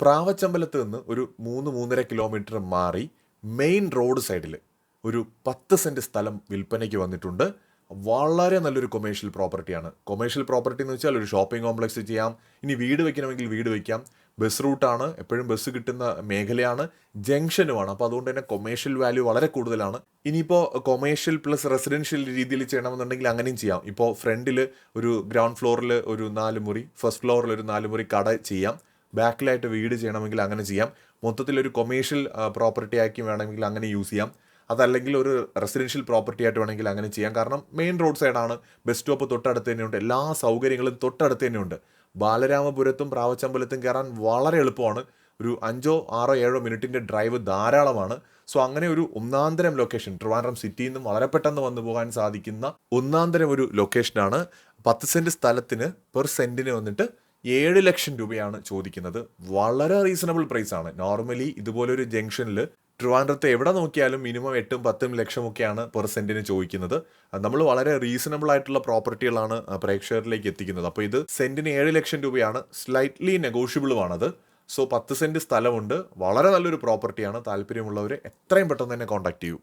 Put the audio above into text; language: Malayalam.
പ്രാവച്ചമ്പലത്ത് നിന്ന് ഒരു മൂന്ന് മൂന്നര കിലോമീറ്റർ മാറി മെയിൻ റോഡ് സൈഡിൽ ഒരു പത്ത് സെന്റ് സ്ഥലം വിൽപ്പനയ്ക്ക് വന്നിട്ടുണ്ട്. വളരെ നല്ലൊരു കൊമേഴ്ഷ്യൽ പ്രോപ്പർട്ടിയാണ് കൊമേഴ്ഷ്യൽ പ്രോപ്പർട്ടി എന്ന് വെച്ചാൽ ഒരു ഷോപ്പിംഗ് കോംപ്ലക്സ് ചെയ്യാം. ഇനി വീട് വെക്കണമെങ്കിൽ വീട് വെക്കാം. ബസ് റൂട്ടാണ് എപ്പോഴും ബസ് കിട്ടുന്ന മേഖലയാണ്. ജംഗ്ഷനുമാണ് അപ്പോൾ അതുകൊണ്ട് തന്നെ കൊമേഴ്ഷ്യൽ വാല്യൂ വളരെ കൂടുതലാണ്. ഇനിയിപ്പോൾ കൊമേഴ്ഷ്യൽ പ്ലസ് റെസിഡൻഷ്യൽ രീതിയിൽ ചെയ്യണമെന്നുണ്ടെങ്കിൽ അങ്ങനെയും ചെയ്യാം. ഇപ്പോൾ ഫ്രണ്ടിൽ ഒരു ഗ്രൗണ്ട് ഫ്ലോറിൽ ഒരു നാല് മുറി ഫസ്റ്റ് ഫ്ലോറിൽ ഒരു നാല് മുറി കട ചെയ്യാം. ബാക്കിലായിട്ട് വീട് ചെയ്യണമെങ്കിൽ അങ്ങനെ ചെയ്യാം. മൊത്തത്തിൽ ഒരു കൊമേഴ്ഷ്യൽ പ്രോപ്പർട്ടി ആക്കി വേണമെങ്കിൽ അങ്ങനെ യൂസ് ചെയ്യാം. അതല്ലെങ്കിൽ ഒരു റെസിഡൻഷ്യൽ പ്രോപ്പർട്ടി ആയിട്ട് വേണമെങ്കിൽ അങ്ങനെ ചെയ്യാം. കാരണം മെയിൻ റോഡ് സൈഡാണ് ബസ് സ്റ്റോപ്പ് തൊട്ടടുത്ത് തന്നെയുണ്ട്. എല്ലാ സൗകര്യങ്ങളും തൊട്ടടുത്ത് തന്നെയുണ്ട്. ബാലരാമപുരത്തും പ്രാവച്ചമ്പലത്തും കയറാൻ വളരെ എളുപ്പമാണ്. ഒരു അഞ്ചോ ആറോ ഏഴോ മിനിറ്റിന്റെ ഡ്രൈവ് ധാരാളമാണ്. സോ അങ്ങനെ ഒരു ഒന്നാന്തരം ലൊക്കേഷൻ ട്രിവാൻഡ്രം സിറ്റിയിൽ നിന്നും വളരെ പെട്ടെന്ന് വന്നു പോകാൻ സാധിക്കുന്ന ഒന്നാന്തരം ഒരു ലൊക്കേഷനാണ് പത്ത് സെന്റ് സ്ഥലത്തിന് പെർ സെന്റിന് വന്നിട്ട് ഏഴ് ലക്ഷം രൂപയാണ് ചോദിക്കുന്നത്. വളരെ റീസണബിൾ പ്രൈസ് ആണ്. നോർമലി ഇതുപോലൊരു ജംഗ്ഷനിൽ ട്രിവാൻഡ്രത്ത് എവിടെ നോക്കിയാലും മിനിമം എട്ടും പത്തും ലക്ഷമൊക്കെയാണ് പെർ സെന്റിന് ചോദിക്കുന്നത് നമ്മൾ വളരെ റീസണബിൾ ആയിട്ടുള്ള പ്രോപ്പർട്ടികളാണ് പ്രേക്ഷകരിലേക്ക് എത്തിക്കുന്നത്. അപ്പോൾ ഇത് സെന്റിന് ഏഴ് ലക്ഷം രൂപയാണ്. സ്ലൈറ്റ്ലി നെഗോഷ്യബിളുമാണത് സോ പത്ത് സെന്റ് സ്ഥലമുണ്ട്. വളരെ നല്ലൊരു പ്രോപ്പർട്ടിയാണ് താല്പര്യമുള്ളവർ എത്രയും പെട്ടെന്ന് തന്നെ കോൺടാക്ട് ചെയ്യൂ.